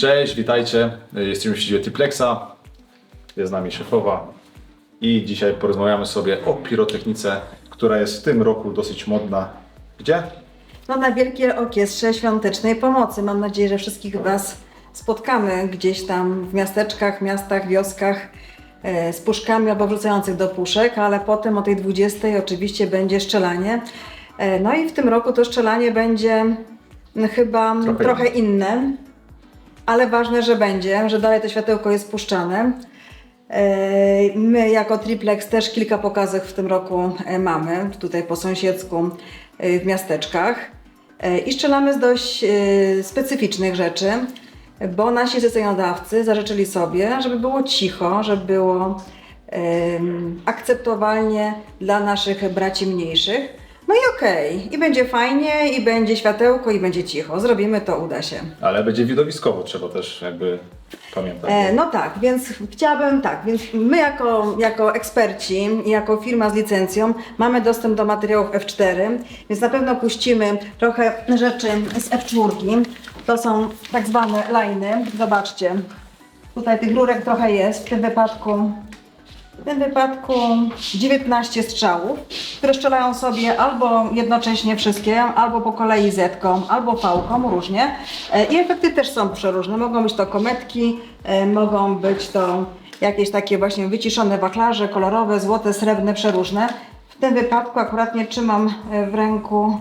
Cześć, witajcie. Jesteśmy w siedzibie Triplexa. Jest z nami szefowa. I dzisiaj porozmawiamy sobie o pirotechnice, która jest w tym roku dosyć modna. Gdzie? No na Wielkiej Orkiestrze Świątecznej Pomocy. Mam nadzieję, że wszystkich Was spotkamy gdzieś tam w miasteczkach, miastach, wioskach e, z puszkami albo wrzucających do puszek, ale potem o tej 20 oczywiście będzie szczelanie. E, No i w tym roku to szczelanie będzie chyba Trochę trochę, inne, ale ważne, że będzie, że dalej to światełko jest puszczane. E, My jako Triplex też kilka pokazów w tym roku e, mamy, tutaj po sąsiedzku e, w miasteczkach. I strzelamy z dość specyficznych rzeczy, bo nasi zleceniodawcy zażyczyli sobie, żeby było cicho, żeby było akceptowalnie dla naszych braci mniejszych. No i okej, i będzie fajnie, i będzie światełko, i będzie cicho. Zrobimy to, uda się. Ale będzie widowiskowo, trzeba też jakby pamiętać. E, no tak, więc chciałabym tak, więc my jako, jako eksperci i jako firma z licencją mamy dostęp do materiałów F4, więc na pewno puścimy trochę rzeczy z F4. To są tak zwane liny. Zobaczcie, tutaj tych rurek trochę jest, w tym wypadku w tym wypadku 19 strzałów, które strzelają sobie albo jednocześnie wszystkie, albo po kolei zetką, albo pałką, różnie. E, I efekty też są przeróżne. Mogą być to kometki, e, mogą być to jakieś takie właśnie wyciszone wachlarze, kolorowe, złote, srebrne, przeróżne. W tym wypadku akurat nie trzymam e, w ręku.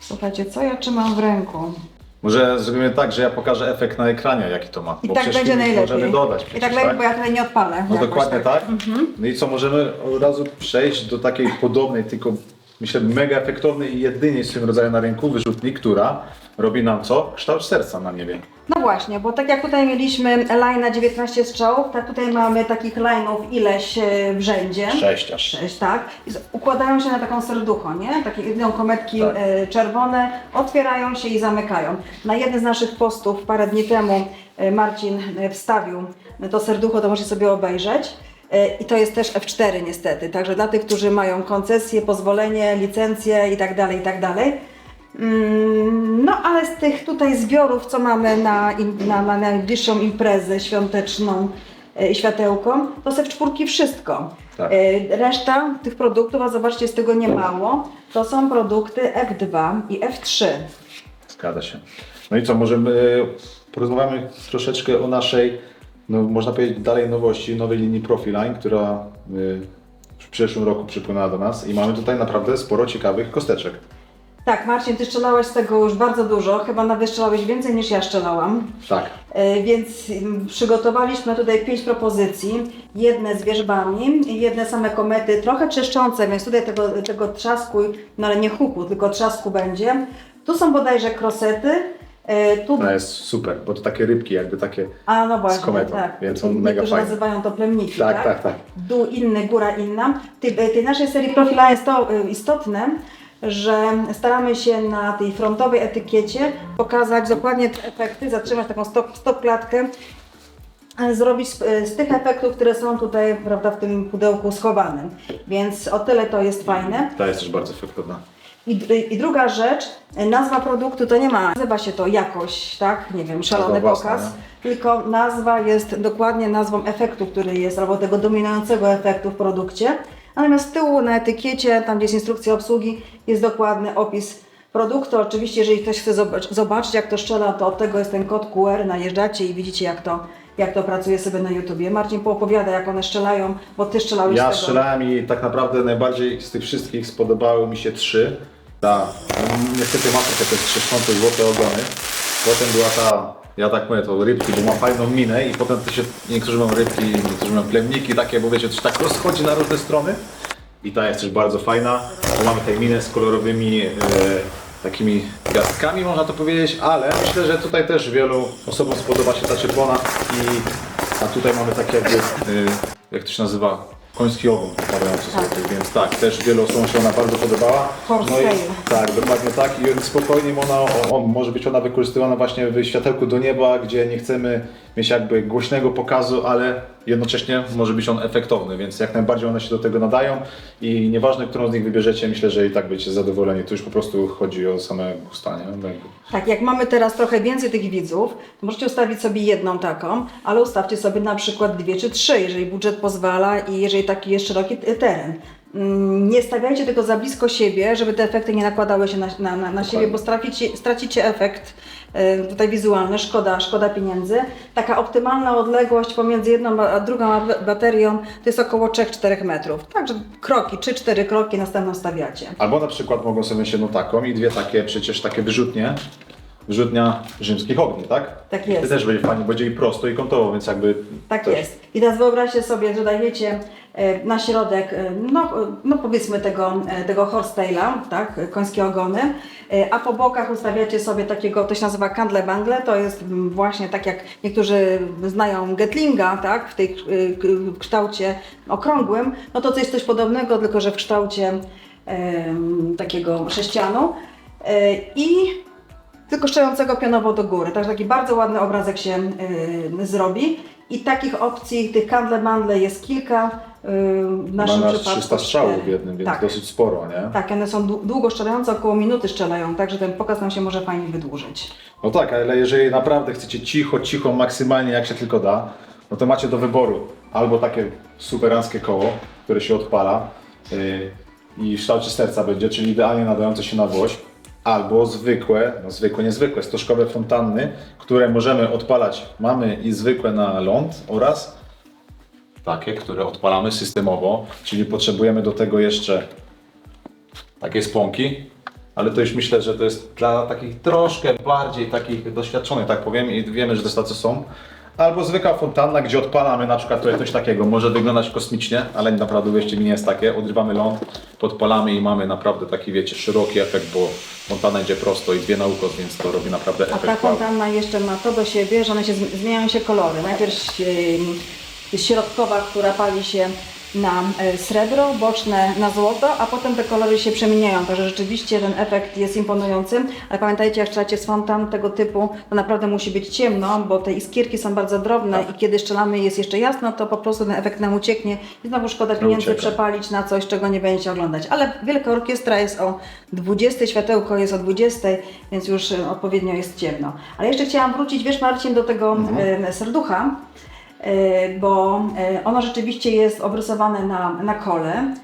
Słuchajcie, co ja trzymam w ręku? Może zrobimy tak, że ja pokażę efekt na ekranie, jaki to ma. I tak przecież będzie filmik najlepiej. Możemy dodać I przecież, tak lepiej, bo ja tutaj nie odpalę. No jakoś dokładnie tak. Mhm. No i co, możemy od razu przejść do takiej podobnej, tylko myślę mega efektownej i jedynej w swoim rodzaju na rynku wyrzutni, która robi nam co? Kształt serca na niebie. No właśnie, bo tak jak tutaj mieliśmy line na 19 strzałów, tak tutaj mamy takich line'ów ileś e, w rzędzie. Sześć aż. Sześć, tak. I układają się na taką serducho, nie? Takie idą kometki Tak. e, czerwone, otwierają się i zamykają. Na jeden z naszych postów parę dni temu e, Marcin wstawił to serducho, to możecie sobie obejrzeć. I to jest też F4 niestety, także dla tych, którzy mają koncesję, pozwolenie, licencję i tak dalej, i tak dalej. Mm, No ale z tych tutaj zbiorów, co mamy na, na, na najbliższą imprezę świąteczną e, i światełko, to se w czwórki wszystko. Tak. E, Reszta tych produktów, a zobaczcie, z tego nie mało, to są produkty F2 i F3. Zgadza się. No i co, możemy, porozmawiamy troszeczkę o naszej, no można powiedzieć dalej nowości, nowej linii Profiline, która w przyszłym roku przypłynęła do nas i mamy tutaj naprawdę sporo ciekawych kosteczek. Tak, Marcin, ty strzelałeś z tego już bardzo dużo, chyba nawet strzelałeś więcej niż ja strzelałam. Tak. E, Więc mm, przygotowaliśmy tutaj pięć propozycji. Jedne z wierzbami, jedne same komety, trochę trzeszczące, więc tutaj tego, tego trzasku, no ale nie huku, tylko trzasku będzie. Tu są bodajże krosety. e, Tu, To jest super, bo to takie rybki, jakby takie. a no właśnie, kometą, tak. więc Niektórzy mega fajny. nazywają to plemniki, Tak, tak? tak, tak. Dół inny, góra inna. W tej, tej naszej serii profila jest to y, istotne, że staramy się na tej frontowej etykiecie pokazać dokładnie te efekty, zatrzymać taką stop, stop klatkę, e, zrobić z, z tych efektów, które są tutaj prawda, w tym pudełku schowane. Więc o tyle to jest fajne. Ta jest też bardzo efektowna. I, I druga rzecz, e, nazwa produktu to nie ma, nazywa się to jakoś, tak, nie wiem, szalony Nazwa własna, pokaz, tylko nazwa jest dokładnie nazwą efektu, który jest, albo tego dominującego efektu w produkcie. Natomiast z tyłu na etykiecie, tam gdzie jest instrukcja obsługi, jest dokładny opis produktu. Oczywiście, jeżeli ktoś chce zobacz, zobaczyć, jak to strzela, to od tego jest ten kod QR, najeżdżacie i widzicie, jak to, jak to pracuje sobie na YouTubie. Marcin poopowiada, jak one strzelają, bo ty strzelałeś Ja z tego. strzelałem i tak naprawdę najbardziej z tych wszystkich spodobały mi się trzy. Ta, no, niestety ma trochę te trzeszczące złote ogony. Potem była ta, ja tak mówię, to rybki, bo ma fajną minę i potem to się, niektórzy mają rybki, niektórzy mają plemniki takie, bo wiecie, to tak rozchodzi na różne strony. I ta jest też bardzo fajna, bo mamy tutaj minę z kolorowymi e, takimi gwiazdkami, można to powiedzieć, ale myślę, że tutaj też wielu osobom spodoba się ta czerwona i a tutaj mamy takie jakby, e, jak to się nazywa, koński ogon padający Tak. sobie, więc tak, też wielu osobom się ona bardzo podobała. No i, tak, dokładnie tak i spokojnie ona, o, o, może być ona wykorzystywana właśnie w światełku do nieba, gdzie nie chcemy mieć jakby głośnego pokazu, ale jednocześnie może być on efektowny, więc jak najbardziej one się do tego nadają i nieważne, którą z nich wybierzecie, myślę, że i tak będziecie zadowoleni. Tu już po prostu chodzi o same gusta, nie? Jakby- Tak, jak mamy teraz trochę więcej tych widzów, to możecie ustawić sobie jedną taką, ale ustawcie sobie na przykład dwie czy trzy, jeżeli budżet pozwala i jeżeli taki jest szeroki teren. Mm, Nie stawiajcie tego za blisko siebie, żeby te efekty nie nakładały się na, na, na, na siebie, bo stracicie, stracicie efekt tutaj wizualny, szkoda, szkoda pieniędzy. Taka optymalna odległość pomiędzy jedną a drugą baterią to jest około 3-4 metrów. Także kroki, 3-4 kroki następną stawiacie. Albo na przykład mogą sobie mieć jedną taką i dwie takie, przecież takie wyrzutnie. Wyrzutnia rzymskich ogni, tak? Tak I jest. To też będzie fajnie, będzie i prosto i kątowo, więc jakby... Tak też- jest. I teraz wyobraźcie sobie, że dajecie e, na środek, e, no, no powiedzmy tego, e, tego horsetaila, tak, końskie ogony, a po bokach ustawiacie sobie takiego, to się nazywa kandle bangle, to jest właśnie tak jak niektórzy znają Gatlinga, tak, w tej w kształcie okrągłym, no to to jest coś podobnego, tylko że w kształcie takiego sześcianu. I tylko szczającego pionowo do góry. Także taki bardzo ładny obrazek się y, zrobi. I takich opcji, tych kandle mandle jest kilka. y, w Ma naszym nas przypadku 300 strzałów w jednym, więc tak. dosyć sporo, nie? Tak, one są dłu- długo strzelające, około minuty strzelają, także ten pokaz nam się może fajnie wydłużyć. No tak, ale jeżeli naprawdę chcecie cicho, cicho, maksymalnie jak się tylko da, no to macie do wyboru albo takie superanckie koło, które się odpala yy, i w kształcie serca będzie, czyli idealnie nadające się na woźb, albo zwykłe, no zwykłe, niezwykłe, stożkowe fontanny, które możemy odpalać. Mamy i zwykłe na ląd oraz takie, które odpalamy systemowo, czyli potrzebujemy do tego jeszcze takie spłonki, ale to już myślę, że to jest dla takich troszkę bardziej takich doświadczonych, tak powiem, i wiemy, że też tacy są. Albo zwykła fontanna, gdzie odpalamy na przykład tutaj coś takiego. Może wyglądać kosmicznie, ale naprawdę wierzcie mi nie jest takie. Odrywamy ląd, podpalamy i mamy naprawdę taki, wiecie, szeroki efekt, bo fontana idzie prosto i dwie na ukos, więc to robi naprawdę A ta efekt wow. fontanna jeszcze ma to do siebie, że one się zm- zmieniają się kolory. Najpierw jest środkowa, która pali się na e, srebro, boczne na złoto, a potem te kolory się przemieniają. Także rzeczywiście ten efekt jest imponujący. Ale pamiętajcie, jak strzelacie z fontan tego typu, to naprawdę musi być ciemno, bo te iskierki są bardzo drobne Tak. i kiedy strzelamy jest jeszcze jasno, to po prostu ten efekt nam ucieknie i znowu szkoda pieniędzy przepalić na coś, czego nie będziecie oglądać. Ale Wielka Orkiestra jest o 20, światełko jest o 20, więc już e, odpowiednio jest ciemno. Ale jeszcze chciałam wrócić, wiesz Marcin, do tego e, serducha, bo e, ono rzeczywiście jest obrysowane na, na kole.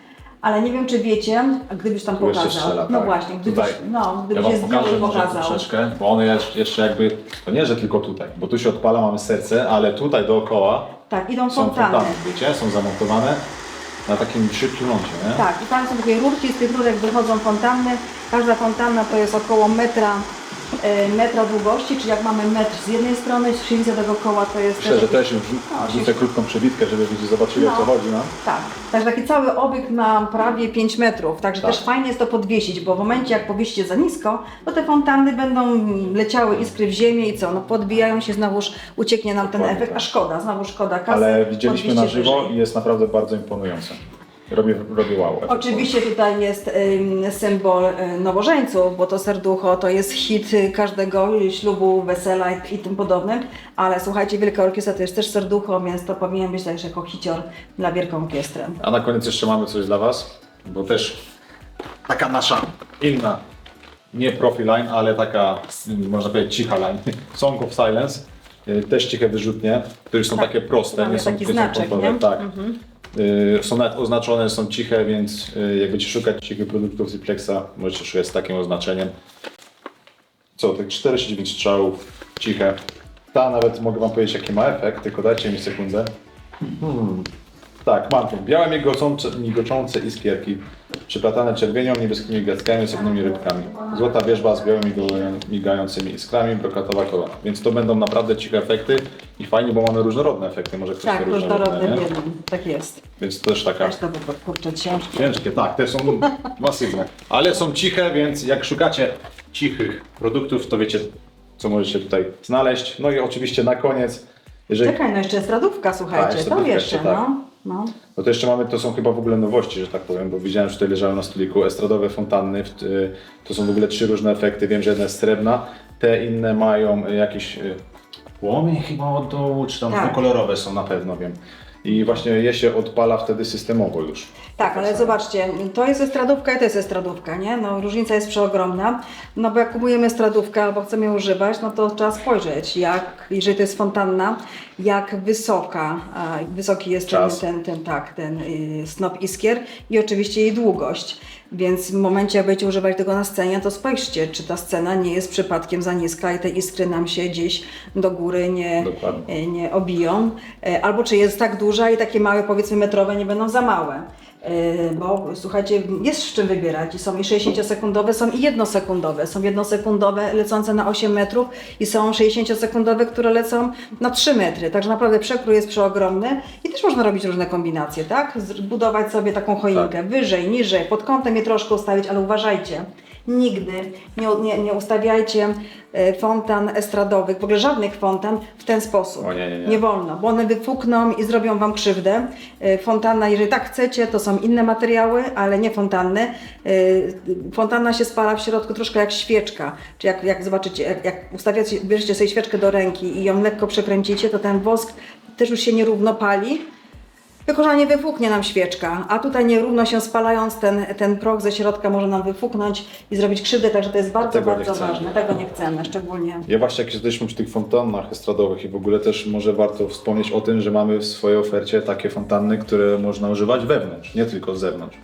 Ale nie wiem, czy wiecie, gdybyś tam pokazał. strzela, no tak. właśnie, gdybyś, Tutaj. no, Ja gdybyś Wam je zdjął i pokazał. troszeczkę, bo one jeszcze, jeszcze jakby, to nie, że tylko tutaj, bo tu się odpala, mamy serce, ale tutaj dookoła Tak, idą są fontany. fontany, wiecie, są zamontowane na takim szybkim lądzie, nie? Tak, i tam są takie rurki, z tych rurek wychodzą fontanny. Każda fontanna to jest około metra, e, metra długości, czyli jak mamy metr z jednej strony, średnica tego koła to jest... Jakieś- też już No, wrzucę krótką przebitkę, żeby ludzie zobaczyli o co No. chodzi, no. Tak, także taki cały obiekt ma prawie 5 metrów, także Tak. też fajnie jest to podwiesić, bo w momencie jak powiesicie za nisko, to te fontanny będą leciały iskry w ziemię i co, no podbijają się, znowuż ucieknie nam ten Dokładnie efekt, a tak. szkoda, znowu szkoda kasy. Ale widzieliśmy na żywo i jest naprawdę bardzo imponujące. Robi, robi wow. Oczywiście tutaj jest ym, symbol y, nowożeńców, bo to serducho to jest hit każdego ślubu, wesela i, i tym podobnym, ale słuchajcie, Wielka Orkiestra to jest też serducho, więc to powinien być też jako hicior dla Wielką Orkiestrę. A na koniec jeszcze mamy coś dla Was, bo też taka nasza inna, nie profi line, ale taka, mm, można powiedzieć, cicha line, Song of Silence, y, też ciche wyrzutnie, które są Tak, takie proste, mamy nie są taki nie są znaczek, kątowe, nie? tak. Mhm. Y, Są nawet oznaczone, są ciche, więc y, jak będziecie szukać cichych produktów z Iplexa, możecie szukać z takim oznaczeniem. Co, tak 49 strzałów, ciche. Ta nawet mogę Wam powiedzieć jaki ma efekt, tylko dajcie mi sekundę. Hmm. Tak, mam tu białe migocące, migoczące iskierki, przyplatane czerwienią, niebieskimi gwiazdkami, osobnymi rybkami. Złota wierzba z białymi migającymi iskrami, brokatowa korona. Więc to będą naprawdę ciche efekty i fajnie, bo mamy różnorodne efekty, może ktoś Tak, różnorodne, nie? tak jest. Więc to też taka Też to było, kurczę, ciężkie. ciężkie, tak, te są masywne. Ale są ciche, więc jak szukacie cichych produktów, to wiecie, co możecie tutaj znaleźć. No i oczywiście na koniec, jeżeli Czekaj, no jeszcze jest radówka, A, słuchajcie, jeszcze to radówka jeszcze, jeszcze, tak. no. No. No to jeszcze mamy, to są chyba w ogóle nowości, że tak powiem, bo widziałem, że tutaj leżały na stoliku estradowe fontanny, y, to są w ogóle trzy różne efekty, wiem, że jedna jest srebrna, te inne mają y, jakiś y, płomień chyba od dołu, czy tam Tak. dwukolorowe są na pewno, wiem. I właśnie je się odpala wtedy systemowo już. Tak, ale zobaczcie, to jest estradówka i to jest estradówka, nie? No różnica jest przeogromna, no bo jak kupujemy estradówkę albo chcemy ją używać, no to trzeba spojrzeć, jak, jeżeli to jest fontanna, jak wysoka, wysoki jest ten, Czas. ten, ten, tak, ten y, snop iskier i oczywiście jej długość. Więc w momencie, jak będziecie używać tego na scenie, to spojrzcie, czy ta scena nie jest przypadkiem za niska i te iskry nam się gdzieś do góry nie, Dokładnie. e, nie obiją, E, albo czy jest tak duża i takie małe, powiedzmy metrowe, nie będą za małe. E, Bo słuchajcie, jest z czym wybierać i są i 60-sekundowe, są i jednosekundowe. Są jednosekundowe lecące na 8 metrów i są 60-sekundowe, które lecą na 3 metry. Także naprawdę przekrój jest przeogromny i też można robić różne kombinacje, tak? Zbudować sobie taką choinkę wyżej, niżej, pod kątem je troszkę ustawić, ale uważajcie, Nigdy nie, nie, nie ustawiajcie e, fontan estradowych, w ogóle żadnych fontan w ten sposób. O nie, nie, nie. wolno, bo one wypukną i zrobią Wam krzywdę. E, Fontanna, jeżeli tak chcecie, to są inne materiały, ale nie fontanny. E, Fontanna się spala w środku troszkę jak świeczka. Czy jak, jak zobaczycie, jak, jak ustawiacie, bierzecie sobie świeczkę do ręki i ją lekko przekręcicie, to ten wosk też już się nierówno pali. Tylko, że nie wypuknie nam świeczka, a tutaj nierówno się spalając ten, ten proch ze środka może nam wypuknąć i zrobić krzywdę, także to jest bardzo, Tego nie bardzo chcemy. ważne. Tego nie chcemy, szczególnie. Ja właśnie jak jesteśmy przy tych fontannach estradowych i w ogóle też może warto wspomnieć o tym, że mamy w swojej ofercie takie fontanny, które można używać wewnątrz, nie tylko z zewnątrz.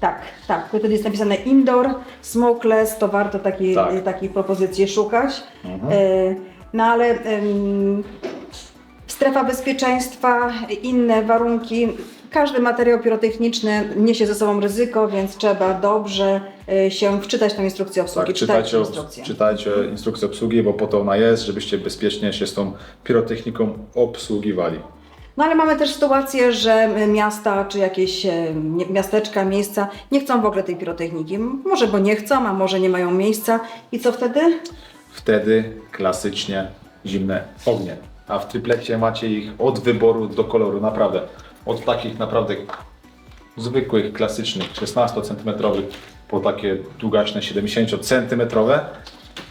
Tak, tak. Wtedy jest napisane indoor, smokeless, to warto takiej, Tak. takiej propozycji szukać. Mhm. E, no ale em, strefa bezpieczeństwa, inne warunki. Każdy materiał pirotechniczny niesie ze sobą ryzyko, więc trzeba dobrze e, się wczytać tą instrukcję obsługi. Tak, Czytajcie instrukcję. czytajcie instrukcję obsługi, bo po to ona jest, żebyście bezpiecznie się z tą pirotechniką obsługiwali. No ale mamy też sytuację, że miasta czy jakieś e, mi- miasteczka, miejsca nie chcą w ogóle tej pirotechniki. Może bo nie chcą, a może nie mają miejsca. I co wtedy? Wtedy klasycznie zimne ognie. A w triplecie macie ich od wyboru do koloru, naprawdę. Od takich naprawdę zwykłych, klasycznych, 16 cm po takie długaśne 70 cm.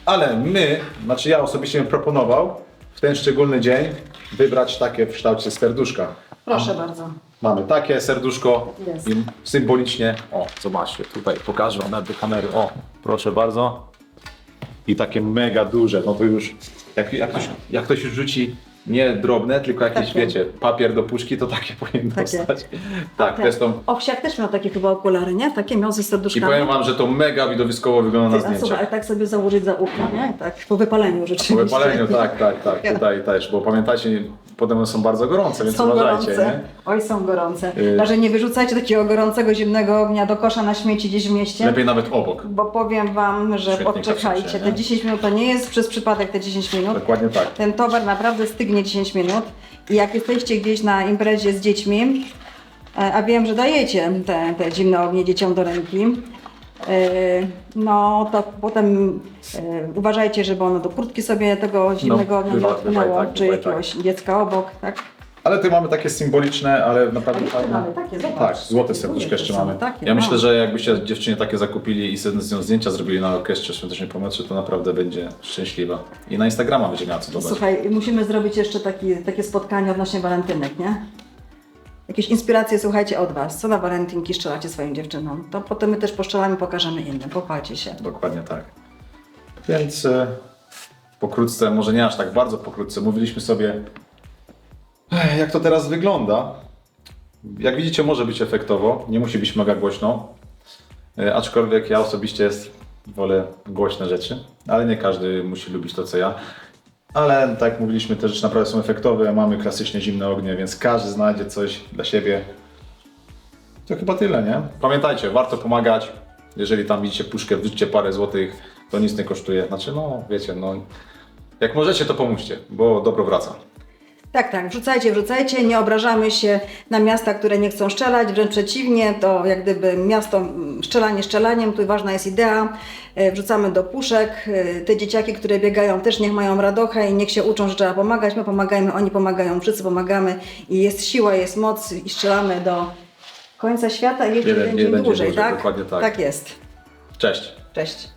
Ale my, znaczy ja osobiście bym proponował w ten szczególny dzień wybrać takie w kształcie serduszka. Proszę bardzo. Mamy takie serduszko Jest. i symbolicznie, o zobaczcie, tutaj pokażę wam nawet do kamery, o proszę bardzo. I takie mega duże, no to już, jak, jak, ktoś, jak ktoś już rzuci nie drobne, tylko jakieś Takie. wiecie, papier do puszki, to takie powinno Takie. stać. Tak, to jest to. Owsiak też miał takie chyba okulary, nie? Takie miał ze I serduszkami. powiem wam, że to mega widowiskowo wygląda na a słuchaj, zdjęciach. ale tak sobie założyć za ucho, nie? Tak, po wypaleniu Po rzeczywiście. wypaleniu, tak, tak, tak, tutaj też, bo pamiętajcie, one są bardzo gorące, więc Są uważajcie, gorące. nie? Oj, są gorące. Y- Także nie wyrzucajcie takiego gorącego, zimnego ognia do kosza na śmieci gdzieś w mieście. Lepiej nawet obok. Bo powiem Wam, że Świetnie odczekajcie. kapsecie, Te nie? 10 minut to nie jest przez przypadek te 10 minut. Dokładnie tak. Ten towar naprawdę stygnie 10 minut. I jak jesteście gdzieś na imprezie z dziećmi, e, a wiem, że dajecie te, te zimne ognie dzieciom do ręki, no to potem e, uważajcie, żeby ono do kurtki sobie tego zimnego ognia nie odpłynęło, tak, czy bywaj jakiegoś dziecka obok, tak? Ale tu mamy takie symboliczne, ale naprawdę Ale fajne. mamy takie, zobacz. Tak, złote Tu serduszko jeszcze mamy. takie, ja no. myślę, że jakbyście dziewczynie takie zakupili i sobie z nią zdjęcia zrobili na orkiestrze świątecznej pomocy, to naprawdę będzie szczęśliwa. I na Instagrama będzie miała co dodać. Słuchaj, musimy zrobić jeszcze taki, takie spotkanie odnośnie walentynek, nie? Jakieś inspiracje, słuchajcie, od Was. Co na walentynki strzelacie swoim dziewczynom? To potem my też poszczelamy, pokażemy innym. Pochwalcie się. Dokładnie tak. Więc e, pokrótce, może nie aż tak bardzo pokrótce, mówiliśmy sobie, jak to teraz wygląda. Jak widzicie, może być efektowo, nie musi być mega głośno. E, Aczkolwiek ja osobiście jest, wolę głośne rzeczy, ale nie każdy musi lubić to, co ja. Ale tak jak mówiliśmy, te rzeczy naprawdę są efektowe, mamy klasycznie zimne ognie, więc każdy znajdzie coś dla siebie. To chyba tyle, nie? Pamiętajcie, warto pomagać. Jeżeli tam widzicie puszkę, wrzućcie parę złotych, to nic nie kosztuje. Znaczy, no wiecie, no jak możecie, to pomóżcie, bo dobro wraca. Tak, tak, wrzucajcie, wrzucajcie, nie obrażamy się na miasta, które nie chcą strzelać, wręcz przeciwnie, to jak gdyby miasto mm, strzelanie strzelaniem, tu ważna jest idea, E, wrzucamy do puszek, E, te dzieciaki, które biegają też niech mają radochę i niech się uczą, że trzeba pomagać, my pomagajmy, oni pomagają, wszyscy pomagamy i jest siła, jest moc i strzelamy do końca świata i jeszcze jeden dzień dłużej, dłużej, tak? dokładnie tak. Tak jest. Cześć! Cześć.